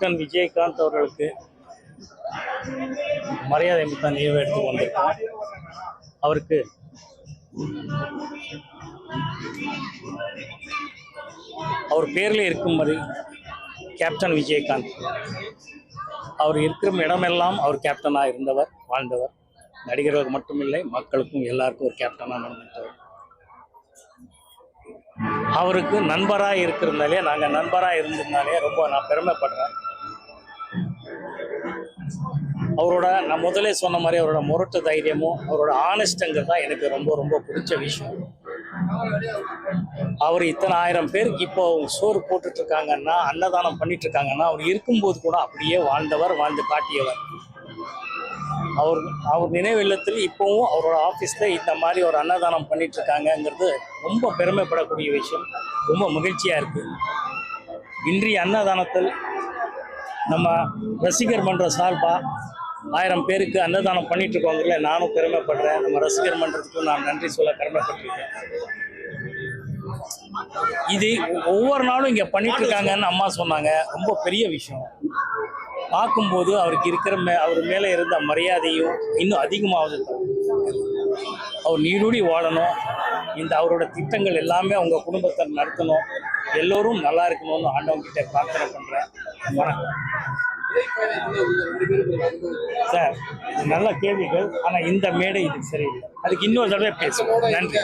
Captain Vijayakanth அவர்களுக்கு மரியாதை மிக்க நினைவு எடுத்து வந்திருக்கோம் அவருக்கு அவர் பேரில் இருக்கும்படி கேப்டன் விஜயகாந்த். அவர் இருக்கிற இடமெல்லாம் அவர் கேப்டனாக இருந்தவர் வாழ்ந்தவர். நடிகர்களுக்கு மட்டுமில்லை மக்களுக்கும் எல்லாருக்கும் ஒரு கேப்டனாக நடந்துட்டவர் அவருக்கு நண்பராக இருக்கிறதுனாலே நாங்கள் நண்பராக இருந்ததுனாலே ரொம்ப நான் பெருமைப்படுறேன். அவரோட நான் முதலே சொன்ன மாதிரி அவரோட முரட்டு தைரியமும் அவரோட ஆனஸ்டங்கிறது தான் எனக்கு ரொம்ப ரொம்ப பிடிச்ச விஷயம். அவர் இத்தனை ஆயிரம் பேருக்கு இப்போ சோறு போட்டுட்டு இருக்காங்கன்னா அன்னதானம் பண்ணிட்டு இருக்காங்கன்னா அவர் இருக்கும்போது கூட அப்படியே வாழ்ந்தவர் வாழ்ந்து காட்டியவர். அவர் அவர் நினைவு இல்லத்தில் இப்போவும் அவரோட ஆஃபீஸில் இந்த மாதிரி ஒரு அன்னதானம் பண்ணிட்டு இருக்காங்கங்கிறது ரொம்ப பெருமைப்படக்கூடிய விஷயம். ரொம்ப மகிழ்ச்சியாக இருக்கு. இன்றைய அன்னதானத்தில் நம்ம ரசிகர் மன்ற சார்பாக ஆயிரம் பேருக்கு அன்னதானம் பண்ணிட்டு இருக்கோங்கல்ல நானும் பெருமைப்படுறேன். நம்ம ரசிகர் மன்றத்துக்கும் நான் நன்றி சொல்ல கடமைப்பட்டிருக்கேன். இது ஒவ்வொரு நாளும் இங்கே பண்ணிட்டு இருக்காங்கன்னு அம்மா சொன்னாங்க. ரொம்ப பெரிய விஷயம். பார்க்கும்போது அவருக்கு இருக்கிற மே அவர் மேலே இருந்த மரியாதையும் இன்னும் அதிகமாகுது அவர் நீடூடி வாழணும். இந்த அவரோட திட்டங்கள் எல்லாமே அவங்க குடும்பத்தை நடத்தணும். எல்லோரும் நல்லா இருக்கணும்னு ஆண்டவங்க கிட்ட பிரார்த்தனை பண்றேன். வணக்கம். சார் நல்ல கேள்விகள் ஆனா இந்த மேடை இது சரியில்லை. அதுக்கு இன்னொரு தடவை பேசுவோம். நன்றி.